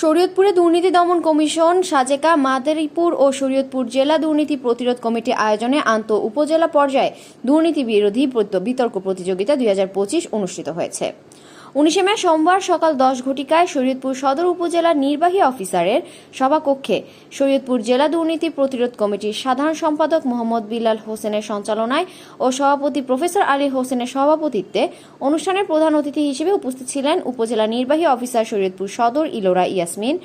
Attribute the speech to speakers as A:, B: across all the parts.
A: শরীয়তপুরে দুর্নীতি দমন কমিশন, সাজেকা, মাদারীপুর ও শরীয়তপুর জেলা দুর্নীতি প্রতিরোধ কমিটি আয়োজনে আন্ত উপজেলা পর্যায়ে দুর্নীতি বিরোধী বিতর্ক প্রতিযোগিতা দুই হাজার পঁচিশ অনুষ্ঠিত হয়েছে। উনিশে মে সোমবার সকাল দশ ঘটিকায় শরীয়তপুর সদর উপজেলার নির্বাহী অফিসারের সভাকক্ষে শরীয়তপুর জেলা দুর্নীতি প্রতিরোধ কমিটির সাধারণ সম্পাদক মোহাম্মদ বিলাল হোসেনের সঞ্চালনায় ও সভাপতি প্রফেসর আলী হোসেনের সভাপতিত্বে অনুষ্ঠানের প্রধান অতিথি হিসেবে উপস্থিত ছিলেন উপজেলা নির্বাহী অফিসার শরীয়তপুর সদর ইলোরা ইয়াসমিন।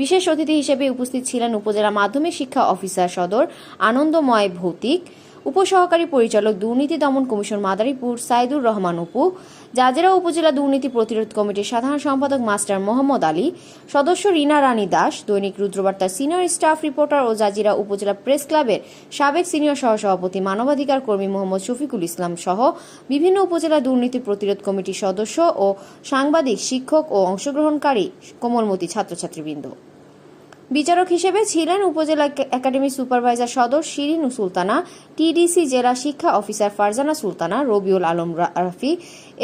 A: বিশেষ অতিথি হিসেবে উপস্থিত ছিলেন উপজেলা মাধ্যমিক শিক্ষা অফিসার সদর আনন্দময় ভৌতিক। উপসহকারী পরিচালক দুর্নীতি দমন কমিশন মাদারীপুর সাইদুর রহমান উপু জাজেরা উপজেলা দুর্নীতি প্রতিরোধ কমিটির সাধারণ সম্পাদক মাস্টার মোহাম্মদ আলী, সদস্য রিনা রানী দাস, দৈনিক রুদ্রবার্তার সিনিয়র স্টাফ রিপোর্টার ও জাজিরা উপজেলা প্রেস ক্লাবের সাবেক সিনিয়র সহসভাপতি মানবাধিকার কর্মী মোহাম্মদ শফিকুল ইসলাম সহ বিভিন্ন উপজেলা দুর্নীতি প্রতিরোধ কমিটির সদস্য ও সাংবাদিক, শিক্ষক ও অংশগ্রহণকারী কোমলমতি ছাত্রছাত্রীবৃন্দ। বিচারক হিসেবে ছিলেন উপজেলা একাডেমি সুপারভাইজার সদর শিরিনু সুলতানা, টিডিসি জেলা শিক্ষা অফিসার ফারজানা সুলতানা, রবিউল আলম রাফি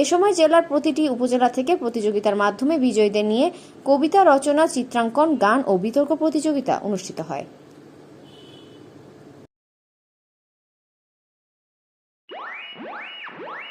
A: এ সময় জেলার প্রতিটি উপজেলা থেকে প্রতিযোগিতার মাধ্যমে বিজয়ীদের নিয়ে কবিতা, রচনা, চিত্রাঙ্কন, গান ও বিতর্ক প্রতিযোগিতা অনুষ্ঠিত হয় What?